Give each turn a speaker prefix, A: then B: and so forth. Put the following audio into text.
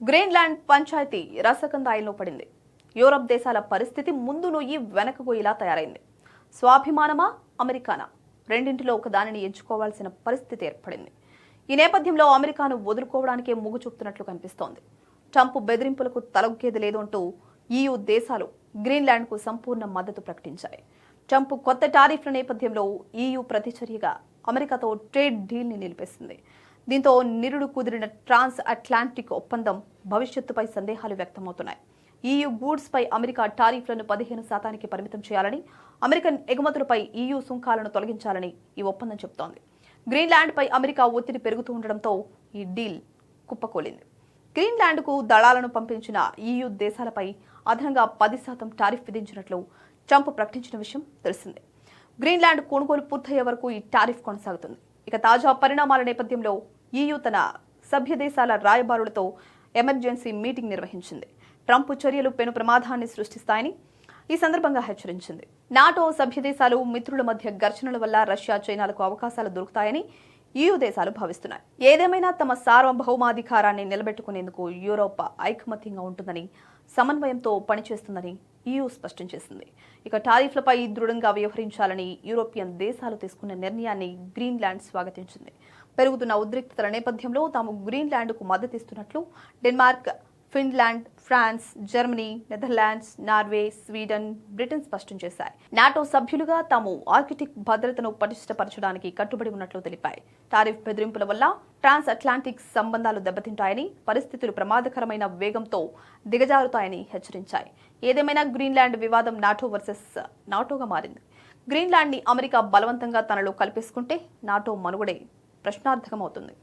A: Greenland panchayat రసకందాయిలో పడింది. Europe దేశాల పరిస్థితి ముందు నొయ్యి వెనకగోయిలా తయారైంది. స్వాభిమానమా అమెరికానా? రెండింటిలో ఒక దానిని ఎంచుకోవాల్సిన పరిస్థితి ఏర్పడింది. ఈ నేపథ్యంలో అమెరికాను వదులుకోవడానికే మొగ్గు చూపుతున్నట్లు కనిపిస్తోంది. ట్రంప్ బెదిరింపులకు తలొగ్గేది లేదు అంటూ ఈయూ దేశాలు గ్రీన్లాండ్కు సంపూర్ణ మద్దతు ప్రకటించాయి. ట్రంప్ కొత్త టారిఫ్ల నేపథ్యంలో ఈయూ ప్రతిచర్యగా అమెరికాతో ట్రేడ్ డీల్ని నిలిపేసింది. దీంతో నిరుడు కుదిరిన ట్రాన్స్ అట్లాంటిక్ ఒప్పందం భవిష్యత్తుపై సందేహాలు వ్యక్తమవుతున్నాయి. ఈయూ గూడ్స్ పై అమెరికా టారిఫ్లను పదిహేను శాతానికి పరిమితం చేయాలని అమెరికన్ ఎగుమతులపై ఈయూ సుంకాలను తొలగించాలని ఈ ఒప్పందం చెబుతోంది. గ్రీన్లాండ్పై అమెరికా ఒత్తిడి పెరుగుతూ ఉండడంతో ఈ డీల్ కుప్పకూలింది. గ్రీన్లాండ్కు దళాలను పంపించిన ఈయూ దేశాలపై అదనంగా పది శాతం టారిఫ్ విధించినట్లు ట్రంప్ ప్రకటించిన విషయం తెలిసిందే. గ్రీన్లాండ్ కొనుగోలు పూర్తయ్యే వరకు ఈ టారిఫ్ కొనసాగుతుంది. ఇక తాజా పరిణామాల నేపథ్యంలో ఈయూ తన సభ్య దేశాల రాయబారులతో ఎమర్జెన్సీ మీటింగ్ నిర్వహించింది. ట్రంప్ చర్యలు పెను ప్రమాదాన్ని సృష్టిస్తాయని ఈ సందర్భంగా హెచ్చరించింది. నాటో సభ్య దేశాలు మిత్రుల మధ్య ఘర్షణల వల్ల రష్యా చైనాలకు అవకాశాలు దొరుకుతాయని ఈయూ దేశాలు భావిస్తున్నాయి. ఏదేమైనా తమ సార్వభౌమాధికారాన్ని నిలబెట్టుకునేందుకు యూరోప్ ఐకమత్యంగా ఉంటుందని సమన్వయంతో పనిచేస్తుందని ఈయూ స్పష్టం చేసింది. ఇక టారిఫ్లపై దృఢంగా వ్యవహరించాలని యూరోపియన్ దేశాలు తీసుకున్న నిర్ణయాన్ని గ్రీన్లాండ్ స్వాగతించింది. పెరుగుతున్న ఉద్రిక్తతల నేపథ్యంలో తాము గ్రీన్లాండ్కు మద్దతిస్తున్నట్లు Denmark Finland France Germany Netherlands Norway Sweden Britain స్పష్టం చేశాయి. నాటో సభ్యులుగా తాము ఆర్కిటిక్ భద్రతను పటిష్టపరచడానికి కట్టుబడి ఉన్నట్లు తెలిపాయి. టారిఫ్ బెదిరింపుల వల్ల ట్రాన్స్ అట్లాంటిక్ సంబంధాలు దెబ్బతింటాయని పరిస్థితులు ప్రమాదకరమైన వేగంతో దిగజారుతాయని హెచ్చరించాయి. ఏదేమైనా గ్రీన్లాండ్ వివాదం నాటో వర్సెస్ నాటోగా మారింది. గ్రీన్లాండ్ని అమెరికా బలవంతంగా తనలో కల్పేసుకుంటే నాటో మనుగడే ప్రశ్నార్థకమవుతుంది.